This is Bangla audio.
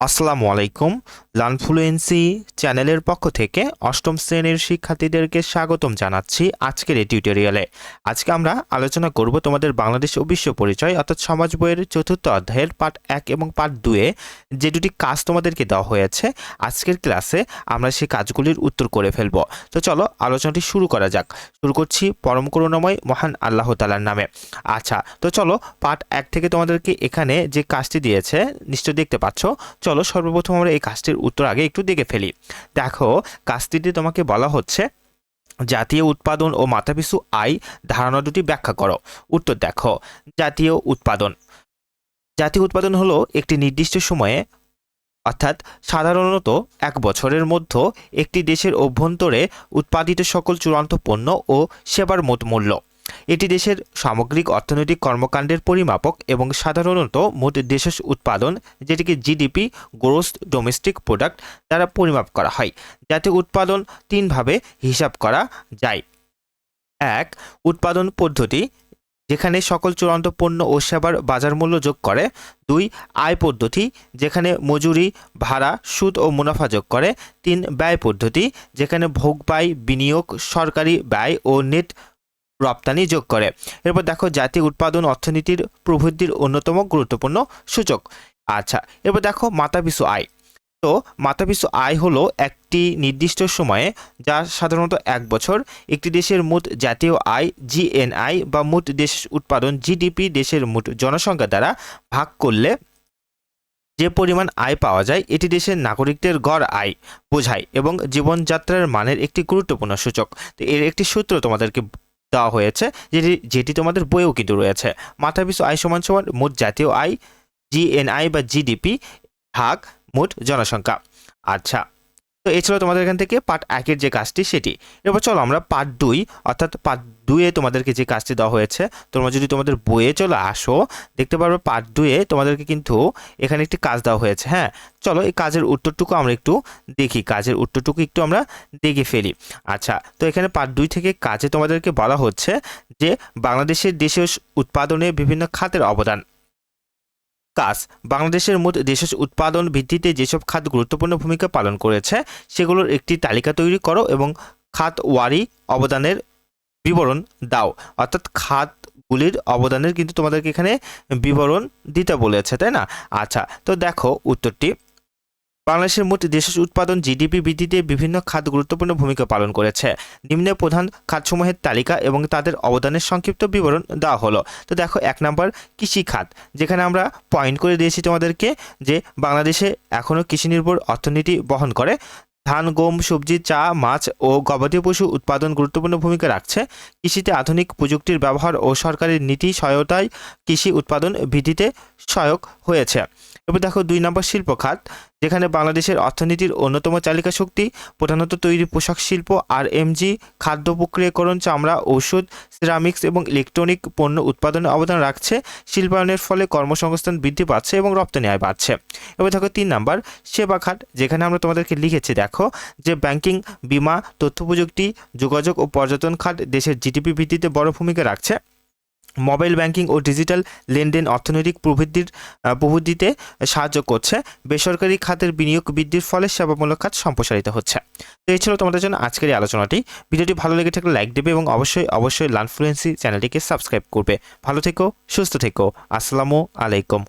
আসসালামু আলাইকুম। লানফ্লুয়েন্সি চ্যানেলের পক্ষ থেকে অষ্টম শ্রেণির শিক্ষার্থীদেরকে স্বাগতম জানাচ্ছি আজকের এই টিউটোরিয়ালে। আজকে আমরা আলোচনা করব তোমাদের বাংলাদেশ ও বিশ্ব পরিচয় অর্থাৎ সমাজ বইয়ের চতুর্থ অধ্যায়ের পার্ট এক এবং পার্ট দুয়ে যে দুটি কাজ তোমাদেরকে দেওয়া হয়েছে আজকের ক্লাসে আমরা সেই কাজগুলির উত্তর করে ফেলব। তো চলো আলোচনাটি শুরু করা যাক। শুরু করছি পরম করুণাময় মহান আল্লাহ তালার নামে। আচ্ছা তো চলো পার্ট এক থেকে তোমাদেরকে এখানে যে কাজটি দিয়েছে নিশ্চয় দেখতে পাচ্ছ। চলো সর্বপ্রথম আমরা এই কাজটির উত্তর আগে একটু দেখে ফেলি। দেখো, কাজটিতে তোমাকে বলা হচ্ছে, জাতীয় উৎপাদন ও মাথাপিছু আয় ধারণা দুটি ব্যাখ্যা করো। উত্তর দেখো, জাতীয় উৎপাদন। জাতীয় উৎপাদন হলো একটি নির্দিষ্ট সময়ে, অর্থাৎ সাধারণত এক বছরের মধ্যে একটি দেশের অভ্যন্তরে উৎপাদিত সকল চূড়ান্ত পণ্য ও সেবার মোট মূল্য। এটি দেশের সামগ্রিক অর্থনৈতিক কর্মকাণ্ডের পরিমাপক এবং সাধারণত মোট দেশের উৎপাদন, যেটিকে জিডিপি গ্রোস ডোমেস্টিক প্রোডাক্ট দ্বারা পরিমাপ করা হয়, যাতে উৎপাদন তিনভাবে হিসাব করা যায়। এক, উৎপাদন পদ্ধতি, যেখানে সকল চূড়ান্ত পণ্য ও সেবার বাজার মূল্য যোগ করে। দুই, আয় পদ্ধতি, যেখানে মজুরি, ভাড়া, সুদ ও মুনাফা যোগ করে। তিন, ব্যয় পদ্ধতি, যেখানে ভোগ ব্যয়, বিনিয়োগ, সরকারি ব্যয় ও নেট রপ্তানি যোগ করে। এরপর দেখো জাতীয় উৎপাদন অর্থনীতির প্রবৃদ্ধির অন্যতম গুরুত্বপূর্ণ সূচক। আচ্ছা এরপর দেখো মাথাপিছু আয়। তো মাথাপিছু আয় হলো একটি নির্দিষ্ট সময়ে যা সাধারণত এক বছর। একটি দেশের মোট জাতীয় আয় জিএনআই বা মোট দেশ উৎপাদন জিডিপি দেশের মোট জনসংখ্যা দ্বারা ভাগ করলে যে পরিমাণ আয় পাওয়া যায়, এটি দেশের নাগরিকদের গড় আয় বোঝায় এবং জীবনযাত্রার মানের একটি গুরুত্বপূর্ণ সূচক। তো এর একটি সূত্র তোমাদেরকে দেওয়া হয়েছে, যেটি যেটি তোমাদের বইয়েও কিন্তু রয়েছে। মাথাপিছু আয় সমান সমান মোট জাতীয় আয় জিএনআই বা জিডিপি ভাগ মোট জনসংখ্যা। আচ্ছা তো এছাড়াও তোমাদের এখান থেকে পার্ট একের যে কাজটি সেটি। এরপর চলো আমরা পার্ট দুই, অর্থাৎ পার্ট দুয়ে তোমাদেরকে যে কাজটি দেওয়া হয়েছে, তোমরা যদি তোমাদের বইয়ে চলে আসো, দেখতে পারবে পার্ট দুয়ে তোমাদেরকে কিন্তু এখানে একটি কাজ দেওয়া হয়েছে হ্যাঁ? চলো এই কাজের উত্তরটুকু আমরা একটু দেখি, কাজের উত্তরটুকু একটু আমরা দেখে ফেলি। আচ্ছা তো এখানে পার্ট দুই থেকে কাজে তোমাদেরকে বলা হচ্ছে যে বাংলাদেশের দেশীয় উৎপাদনে বিভিন্ন খাতের অবদান। কাজ, বাংলাদেশের মোট দেশের উৎপাদন বৃদ্ধিতে যেসব খাত গুরুত্বপূর্ণ ভূমিকা পালন করেছে, সেগুলোর একটি তালিকা তৈরি করো এবং খাত ওয়ারি অবদানের বিবরণ দাও। অর্থাৎ খাতগুলির অবদানের কিন্তু তোমাদেরকে এখানে বিবরণ দিতে বলেছে, তাই না? আচ্ছা তো দেখো উত্তরটি। বাংলাদেশের মোট দেশের উৎপাদন জিডিপি বৃদ্ধিতে বিভিন্ন খাত গুরুত্বপূর্ণ ভূমিকা পালন করেছে। নিম্নে প্রধান খাতসমূহের তালিকা এবং তাদের অবদানের সংক্ষিপ্ত বিবরণ দেওয়া হলো। তো দেখো, এক নম্বর, কৃষি খাত, যেখানে আমরা পয়েন্ট করে দিয়েছি তোমাদেরকে যে বাংলাদেশে এখনও কৃষি নির্ভর অর্থনীতি বহন করে। ধান, গম, সবজি, চা, মাছ ও গবাদি পশু উৎপাদন গুরুত্বপূর্ণ ভূমিকা রাখছে। কৃষিতে আধুনিক প্রযুক্তির ব্যবহার ও সরকারের নীতি সহায়তায় কৃষি উৎপাদন বৃদ্ধিতে সহায়ক হয়েছে। এবার দেখো দুই নম্বর শিল্প খাত। যেখানে বাংলাদেশের অর্থনীতির অন্যতম চালিকা শক্তি, প্রধানত তৈরি পোশাক শিল্প আর এমজি খাদ্য প্রক্রিয়াকরণ, চামড়া, ঔষধ সিরামিক্স এবং ইলেকট্রনিক পণ্য উৎপাদনে অবদান রাখছে। শিল্পায়নের ফলে কর্মসংস্থান বৃদ্ধি পাচ্ছে এবং রপ্তানি আয় বাড়ছে। এবার দেখো তিন নাম্বার, সেবা খাত, যেখানে আমরা তোমাদেরকে লিখেছি, দেখো যে ব্যাংকিং, বিমা, তথ্য প্রযুক্তি, যোগাযোগ ও পর্যটন খাত দেশের জিডিপি বৃদ্ধিতে বড় ভূমিকা রাখছে। মোবাইল ব্যাংকিং ও ডিজিটাল লেনদেন অর্থনৈতিক প্রবৃদ্ধির প্রবৃদ্ধিতে সাহায্য করছে। বেসরকারি খাতের বিনিয়োগ বৃদ্ধির ফলে সেবামূলক খাত সম্প্রসারিত হচ্ছে। তো এই ছিল তোমাদের জন্য আজকের এই আলোচনাটি। ভিডিওটি ভালো লেগে থাকলে লাইক দেবে এবং অবশ্যই অবশ্যই লানফ্লুয়েন্সি চ্যানেলটিকে সাবস্ক্রাইব করবে। ভালো থেকো, সুস্থ থেকো। আসসালামু আলাইকুম।